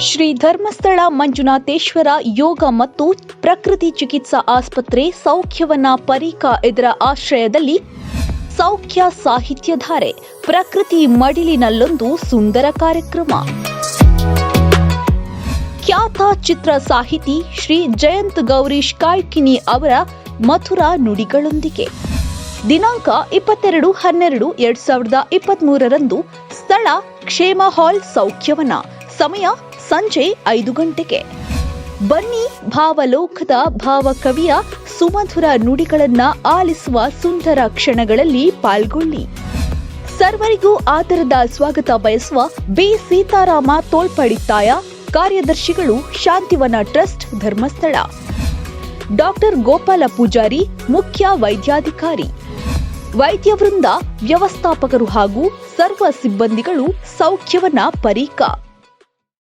ಶ್ರೀ ಧರ್ಮಸ್ಥಳ ಮಂಜುನಾಥೇಶ್ವರ ಯೋಗ ಮತ್ತು ಪ್ರಕೃತಿ ಚಿಕಿತ್ಸಾ ಆಸ್ಪತ್ರೆ ಸೌಖ್ಯವನ ಪರೀಕ ಇದರ ಆಶ್ರಯದಲ್ಲಿ ಸೌಖ್ಯ ಸಾಹಿತ್ಯಧಾರೆ ಪ್ರಕೃತಿ ಮಡಿಲಿನಲ್ಲೊಂದು ಸುಂದರ ಕಾರ್ಯಕ್ರಮ. ಖ್ಯಾತ ಚಿತ್ರ ಸಾಹಿತಿ ಶ್ರೀ ಜಯಂತ್ ಗೌರೀಶ್ ಕಾಯ್ಕಿನಿ ಅವರ ಮಥುರಾ ನುಡಿಗಳೊಂದಿಗೆ ದಿನಾಂಕ ಇಪ್ಪತ್ತೆರಡು ಹನ್ನೆರಡು ಎರಡ್ ಸಾವಿರದ ಇಪ್ಪತ್ತ್ ಸ್ಥಳ ಕ್ಷೇಮ ಹಾಲ್ ಸೌಖ್ಯವನ ಸಮಯ ಸಂಜೆ ಐದು ಗಂಟೆಗೆ. ಬನ್ನಿ ಭಾವಲೋಕದ ಭಾವಕವಿಯ ಸುಮಧುರ ನುಡಿಗಳನ್ನ ಆಲಿಸುವ ಸುಂದರ ಕ್ಷಣಗಳಲ್ಲಿ ಪಾಲ್ಗೊಳ್ಳಿ. ಸರ್ವರಿಗೂ ಆದರದ ಸ್ವಾಗತ ಬಯಸುವ ಬಿ. ಸೀತಾರಾಮ ತೋಳ್ಪಡಿತ್ತಾಯ ಕಾರ್ಯದರ್ಶಿಗಳು ಶಾಂತಿವನ ಟ್ರಸ್ಟ್ ಧರ್ಮಸ್ಥಳ. ಡಾಕ್ಟರ್ ಗೋಪಾಲ ಪೂಜಾರಿ ಮುಖ್ಯ ವೈದ್ಯಾಧಿಕಾರಿ. ವೈದ್ಯ ವೃಂದ ವ್ಯವಸ್ಥಾಪಕರು ಹಾಗೂ ಸರ್ವ ಸಿಬ್ಬಂದಿಗಳು ಸೌಖ್ಯವನ್ನ ಪರೀಕ.